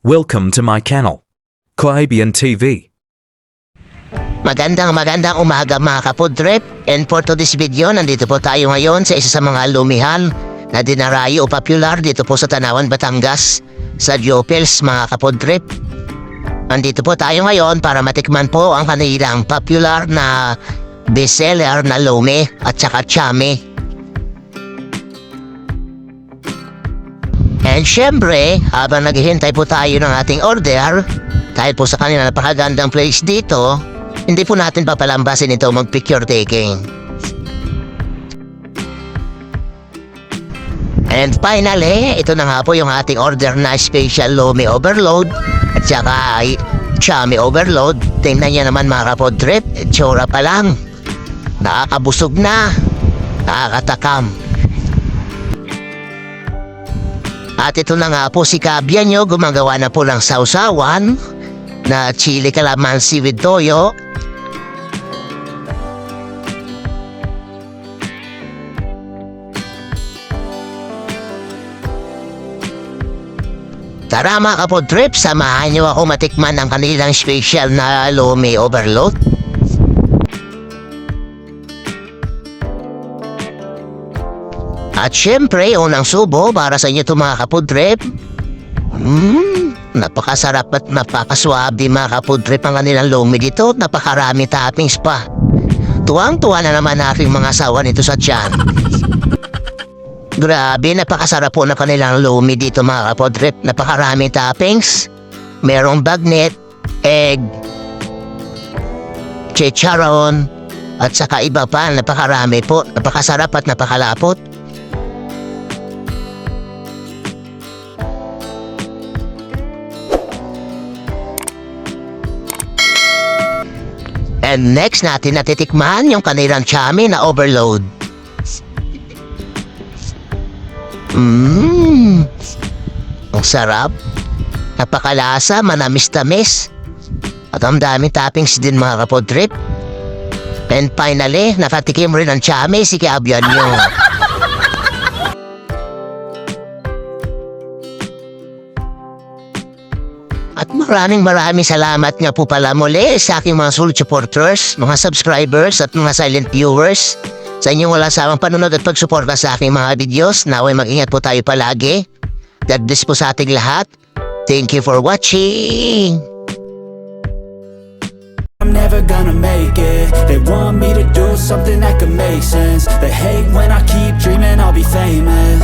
Welcome to my channel. Quabian TV. Magandang magandang umaga mga kapodrep And for today's video, nandito po tayo ngayon sa isa sa mga lumihan na dinarayo o popular dito po sa Tanawan, Batangas sa Diopels mga kapodrep Nandito po tayo ngayon para matikman po ang kanilang popular na bestseller na lome at saka chame And syempre, habang naghihintay po tayo ng ating order, dahil po sa kanila napakagandang place dito, hindi po natin papalambasin ito mag-picture taking. And finally, ito na nga po yung ating order na special Lomi Overload at saka ay Chami Overload. Tingnan niya naman mga kapodrip, tsura pa lang. Nakakabusog na, nakakatakam. At ito na nga po si Kabya nyo, gumagawa na po ng sausawan na chili calamansi with toyo. Tara mga kapodrip, samahan nyo ako matikman ang kanilang special na lomi overload. At syempre, unang subo para sa inyo ito mga kapudrip. Mmm, napakasarap at napakaswabe mga kapudrip ang kanilang lomi dito. Napakarami toppings pa. Tuwang-tuwa na naman aking mga asawa nito sa tiyan. Grabe, napakasarap po ng kanilang lomi dito mga kapudrip. Napakarami toppings. Merong bagnet, egg, chicharon, at saka iba pa. Napakarami po. Napakasarap at napakalapot. And next natin natitikman yung kanilang chami na overload. Mmm. Ang sarap. Napakalasa, manamis-tamis. At ang daming toppings din mga kapodrip. And finally, nakatikim rin ang chami si Kiabyan nyo. At maraming maraming salamat nga po pala muli sa aking mga solid supporters, mga subscribers at mga silent viewers. Sa inyong wala samang panunod at pagsuporta sa aking mga videos, naway mag-ingat po tayo palagi. God bless po sa ating lahat. Thank you for watching! I'm never gonna make it They want me to do something that could make sense They hate when I keep dreaming I'll be famous